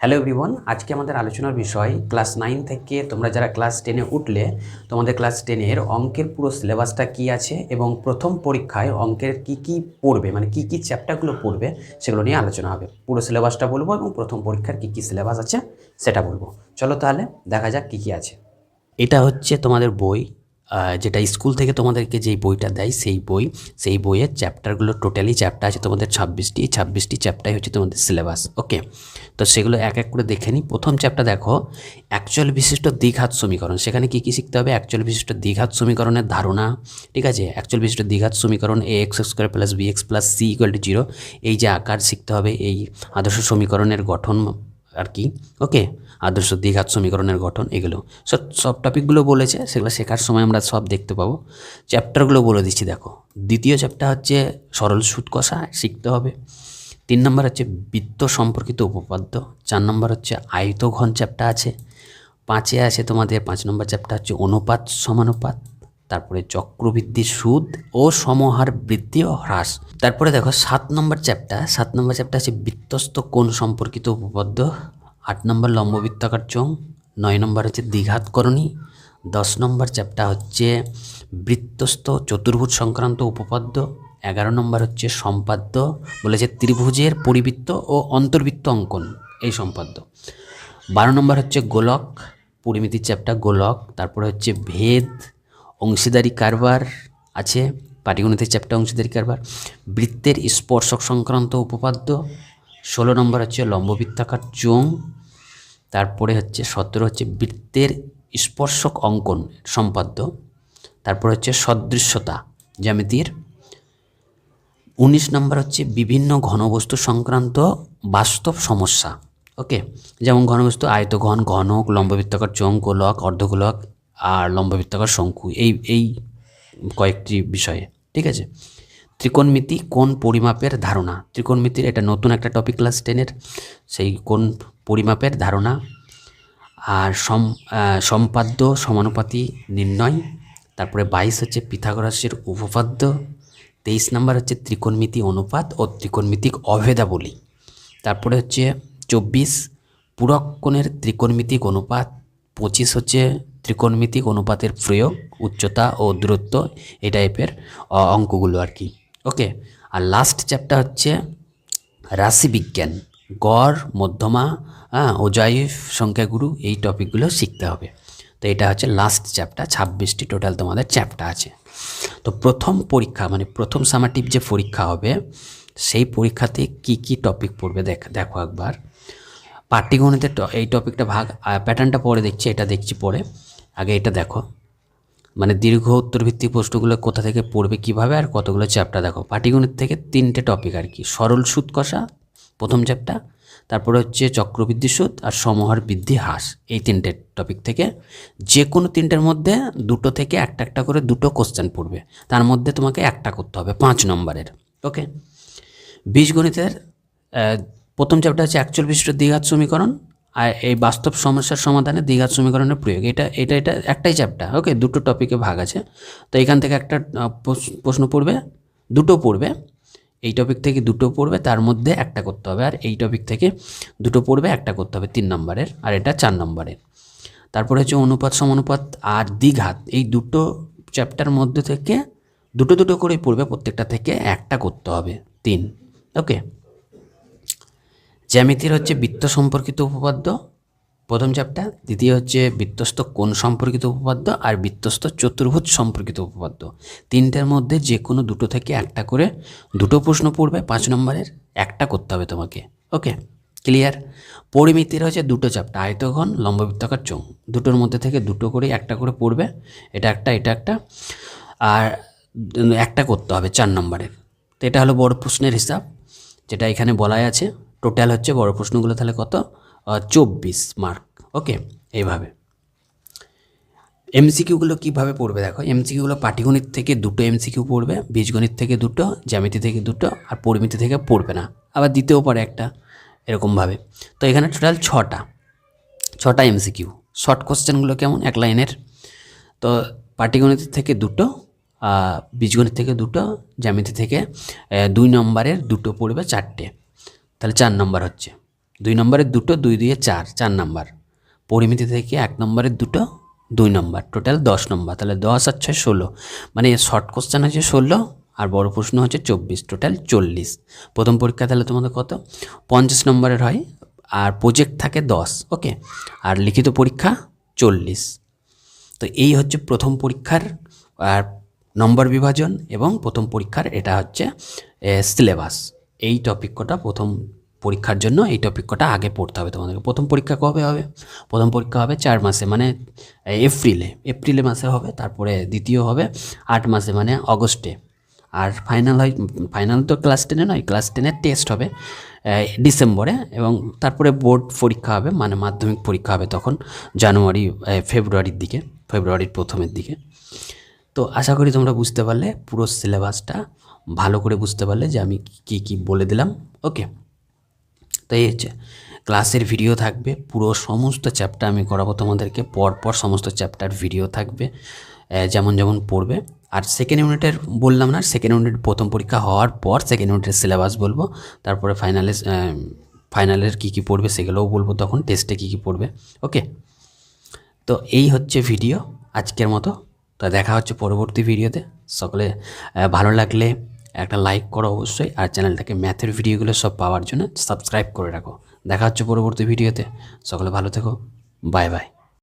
Hello everyone আজকে আমাদের আলোচনার বিষয় ক্লাস নাইন থেকে তোমরা যারা ক্লাস টেনে উঠলে, তোমাদের ক্লাস টেনের অঙ্কের পুরো সিলেবাসটা কি আছে এবং প্রথম পরীক্ষায় অঙ্কের কি কি পড়বে মানে কি কি চ্যাপ্টারগুলো পড়বে, সেগুলো নিয়ে আলোচনা হবে। পুরো সিলেবাসটা বলব এবং প্রথম পরীক্ষার কি কি সিলেবাস আছে সেটা বলব। চলো তাহলে দেখা যাক কি কি আছে। এটা হচ্ছে তোমাদের বই যেটা স্কুল থেকে তোমাদেরকে যেই বইটা দেয়, সেই বই, সেই বইয়ের চ্যাপ্টারগুলো টোটালি চ্যাপ্টার আছে তোমাদের ছাব্বিশটি। ছাব্বিশটি চ্যাপ্টারই হচ্ছে তোমাদের সিলেবাস ওকে তো সেগুলো এক এক করে দেখে নিই। প্রথম চ্যাপ্টার দেখো অ্যাকচুয়াল বিশিষ্ট দ্বিঘাত সমীকরণ। সেখানে কী কী শিখতে হবে? অ্যাকচুয়াল বিশিষ্ট দ্বিঘাত সমীকরণের ধারণা, ঠিক আছে? অ্যাকচুয়াল বিশিষ্ট দ্বিঘাত সমীকরণ A x square plus B x plus C equal to zero এই যে আকার শিখতে হবে, এই আদর্শ সমীকরণের গঠন আর কি ওকে আদর্শ দ্বিঘাত সমীকরণের গঠন, এগুলো। সব সব টপিকগুলো বলেছে, সেগুলো শেখার সময় আমরা সব দেখতে পাবো। চ্যাপ্টারগুলো বলে দিচ্ছি, দেখো। দ্বিতীয় চ্যাপ্টার হচ্ছে সরল সুদ কষা, শিখতে হবে। তিন নম্বর হচ্ছে বৃত্ত সম্পর্কিত উপপাদ্য। চার নম্বর হচ্ছে আয়তঘন চ্যাপ্টার আছে। পাঁচে আছে তোমাদের, পাঁচ নম্বর চ্যাপ্টার হচ্ছে অনুপাত, সমানুপাত। তারপরে চক্রবৃদ্ধির সুদ ও সমহার বৃদ্ধি ও হ্রাস। তারপরে দেখো সাত নম্বর চ্যাপ্টার সাত নম্বর চ্যাপ্টার আছে বৃত্তস্ত কোণ সম্পর্কিত উপপাদ্য। আট নম্বর লম্ববৃত্তাকার চং নয় নম্বর হচ্ছে দ্বিঘাতকরণী। দশ নম্বর চ্যাপ্টার হচ্ছে বৃত্তস্থ চতুর্ভুজ সংক্রান্ত উপপাদ্য। এগারো নম্বর হচ্ছে সম্পাদ্য, বলেছে ত্রিভুজের পরিবৃত্ত ও অন্তর্বৃত্ত অঙ্কন, এই সম্পাদ্য। বারো নম্বর হচ্ছে গোলক পরিমিতির চ্যাপ্টার গোলক, তারপরে হচ্ছে ভেদ অংশীদারি কারবার আছে পাটিগণিতের চ্যাপ্টার অংশীদারি কারবার। বৃত্তের স্পর্শক সংক্রান্ত উপপাদ্য। ষোলো নম্বর হচ্ছে লম্ববৃত্তাকার চোং তারপরে হচ্ছে সতেরো হচ্ছে বৃত্তের স্পর্শক অঙ্কন সম্পাদ্য। তারপরে হচ্ছে সদৃশ্যতা, জ্যামিতির। উনিশ নম্বর হচ্ছে বিভিন্ন ঘনবস্তু সংক্রান্ত বাস্তব সমস্যা। ওকে? যেমন ঘনবস্তু আয়তঘন, ঘনক, লম্ববৃত্তাকার চোং গোলক, অর্ধগোলক আর লম্ববৃত্তাকার শঙ্কু, এই এই কয়েকটি বিষয়ে, ঠিক আছে? ত্রিকোণমিতি কোন পরিমাপের ধারণা? ত্রিকোণমিতির এটা নতুন একটা টপিক ক্লাস টেনের সেই কোন পরিমাপের ধারণা? আর সম সম্পাদ্য সমানুপাতি নির্ণয়, তারপরে বাইশ হচ্ছে পিথাগোরাসের উপপাদ্য, তেইশ নাম্বার হচ্ছে ত্রিকোণমিতি অনুপাত ও ত্রিকোণমিতিক অভেদাবলী, তারপরে হচ্ছে চব্বিশ, পূরক ত্রিকোণমিতিক অনুপাত, পঁচিশ হচ্ছে ত্রিকোণমিতিক অনুপাতের প্রয়োগ, উচ্চতা ও দূরত্ব এই টাইপের অঙ্কগুলো আর কি। ওকে আর লাস্ট চ্যাপ্টার হচ্ছে রাশিবিজ্ঞান। গড়, মধ্যমা হ্যাঁ ওজাইফ সংখ্যাগুরু এই টপিকগুলো শিখতে হবে। তো এটা হচ্ছে লাস্ট চ্যাপ্টার ছাব্বিশটি টোটাল তোমাদের চ্যাপ্টার আছে। তো প্রথম পরীক্ষা মানে প্রথম সামাটিভ যে পরীক্ষা হবে, সেই পরীক্ষাতে কি কি টপিক পড়বে দেখ, দেখো একবার। পাটিগণিতের এই টপিকটা ভাগ প্যাটার্নটা পরে দেখছি, এটা দেখছি পরে। আগে এটা দেখো। মানে দীর্ঘ উত্তর ভিত্তিক প্রশ্নগুলো কোথা থেকে পড়বে কীভাবে আর কতগুলো চ্যাপ্টার দেখো। পাটিগণিত থেকে তিনটে টপিক আর কি। সরল সুদ কষা, প্রথম চ্যাপ্টার তারপরে হচ্ছে চক্রবৃদ্ধি সুদ আর সমহার বৃদ্ধি হ্রাস। এই তিনটে টপিক থেকে যে কোনো তিনটের মধ্যে দুটো থেকে একটা একটা করে দুটো কোশ্চেন পড়বে। তার মধ্যে তোমাকে একটা করতে হবে পাঁচ নম্বরের। ওকে বীজগণিতের প্রথম চ্যাপ্টার হচ্ছে অ্যাকচুয়াল বিশিষ্ট দ্বিঘাত সমীকরণ আর এই বাস্তব সমস্যার সমাধানে দ্বিঘাত সমীকরণের প্রয়োগ। এটা এটা এটা একটাই চ্যাপ্টার ওকে দুটো টপিকে ভাগ আছে। তো এখান থেকে একটা প্রশ্ন পড়বে, দুটো পড়বে। এই টপিক থেকে দুটো পড়বে, তার মধ্যে একটা করতে হবে। আর এই টপিক থেকে দুটো পড়বে, একটা করতে হবে তিন নম্বরের, আর এটা চার নম্বরের। তারপরে হচ্ছে অনুপাত, সমানুপাত আর দ্বিঘাত এই দুটো চ্যাপ্টার মধ্যে থেকে দুটো দুটো করে পড়বে, প্রত্যেকটা থেকে একটা করতে হবে, তিন ওকে জ্যামিতির হচ্ছে বৃত্ত সম্পর্কিত উপপাদ্য, প্রথম চ্যাপ্টার দ্বিতীয় হচ্ছে বৃত্তস্থ কোণ সম্পর্কিত উপপাদ্য আর বৃত্তস্থ চতুর্ভুজ সম্পর্কিত উপপাদ্য। তিনটের মধ্যে যে কোনো দুটো থেকে একটা করে দুটো প্রশ্ন পড়বে, পাঁচ নম্বরের একটা করতে হবে তোমাকে। ওকে ক্লিয়ার পরিমিতির হচ্ছে দুটো চ্যাপ্টার আয়তঘন, লম্ববৃত্তাকার চোং দুটোর মধ্যে থেকে দুটো করে একটা করে পড়বে, এটা একটা এটা একটা, আর একটা করতে হবে চার নম্বরের। তো এটা হলো বড় প্রশ্নের হিসাব, যেটা এখানে বলাই আছে। টোটাল হচ্ছে বড় প্রশ্নগুলো তাহলে কত? চব্বিশ মার্ক ওকে এইভাবে। এমসিকিউগুলো কীভাবে পড়বে দেখো? এমসিকিউগুলো পাটিগণিত থেকে দুটো এমসিকিউ পড়বে, বীজগণিত থেকে দুটো, জ্যামিতি থেকে দুটো, আর পরিমিতি থেকে পড়বে না। আবার দিতেও পারে একটা, এরকমভাবে। তো এখানে টোটাল ছটা ছটা এমসিকিউ শর্ট কোশ্চেনগুলো কেমন? এক লাইনের। তো পাটিগণিত থেকে দুটো বীজগণিত থেকে দুটো, জ্যামিতি থেকে দুই নম্বরের দুটো পড়বে চারটে। তাহলে চার নম্বর হচ্ছে। দুই নম্বরের দুটো, দুই দুইয়ে চার চার নাম্বার। পরিমিতি থেকে এক নম্বরের দুটো, দুই নম্বর। টোটাল দশ নম্বর। তাহলে দশ আর ছয় ষোলো। মানে শর্ট কোশ্চেন হচ্ছে ষোলো আর বড় প্রশ্ন হচ্ছে চব্বিশ। টোটাল চল্লিশ। প্রথম পরীক্ষা তাহলে তোমাদের কত? পঞ্চাশ নম্বরের হয় আর প্রজেক্ট থাকে দশ। ওকে আর লিখিত পরীক্ষা চল্লিশ। তো এই হচ্ছে প্রথম পরীক্ষার, আর নম্বর বিভাজন এবং প্রথম পরীক্ষার এটা হচ্ছে সিলেবাস এই টপিক কটা প্রথম পরীক্ষার জন্য এই টপিক কটা আগে পড়তে হবে তোমাদেরকে। প্রথম পরীক্ষা কবে হবে? প্রথম পরীক্ষা হবে চার মাসে মানে এপ্রিলে। এপ্রিলে মাসে হবে, তারপরে দ্বিতীয় হবে আট মাসে মানে অগস্টে। আর ফাইনাল হয় ফাইনাল তো ক্লাস টেনে নয় ক্লাস টেনের টেস্ট হবে ডিসেম্বরে। এবং তারপরে বোর্ড পরীক্ষা হবে মানে মাধ্যমিক পরীক্ষা হবে তখন, জানুয়ারি ফেব্রুয়ারির দিকে, ফেব্রুয়ারির প্রথমের দিকে। তো আশা করি তোমরা বুঝতে পারলে পুরো সিলেবাসটা ভালো করে বুঝতে পারলে যে আমি কী কী বলে দিলাম। ওকে তো এই হচ্ছে। ক্লাসের ভিডিও থাকবে, পুরো সমস্ত চ্যাপ্টার আমি করাবো তোমাদেরকে পর পর সমস্ত চ্যাপ্টার ভিডিও থাকবে যেমন যেমন পড়বে। আর সেকেন্ড ইউনিটের বললাম না সেকেন্ড ইউনিট প্রথম পরীক্ষা হওয়ার পর সেকেন্ড ইউনিটের সিলেবাস বলব। তারপরে ফাইনালে ফাইনালের কী কী পড়বে সেগুলোও বলব তখন টেস্টে কী কী পড়বে। ওকে তো এই হচ্ছে ভিডিও আজকের মতো। তো দেখা হচ্ছে পরবর্তী ভিডিওতে সকলে ভালো লাগলে একটা লাইক করো অবশ্যই আর চ্যানেলটাকে ম্যাথের ভিডিওগুলো সব পাওয়ার জন্য সাবস্ক্রাইব করে রাখো। দেখা হচ্ছে পরবর্তী ভিডিওতে সকলে ভালো থেকো। Bye bye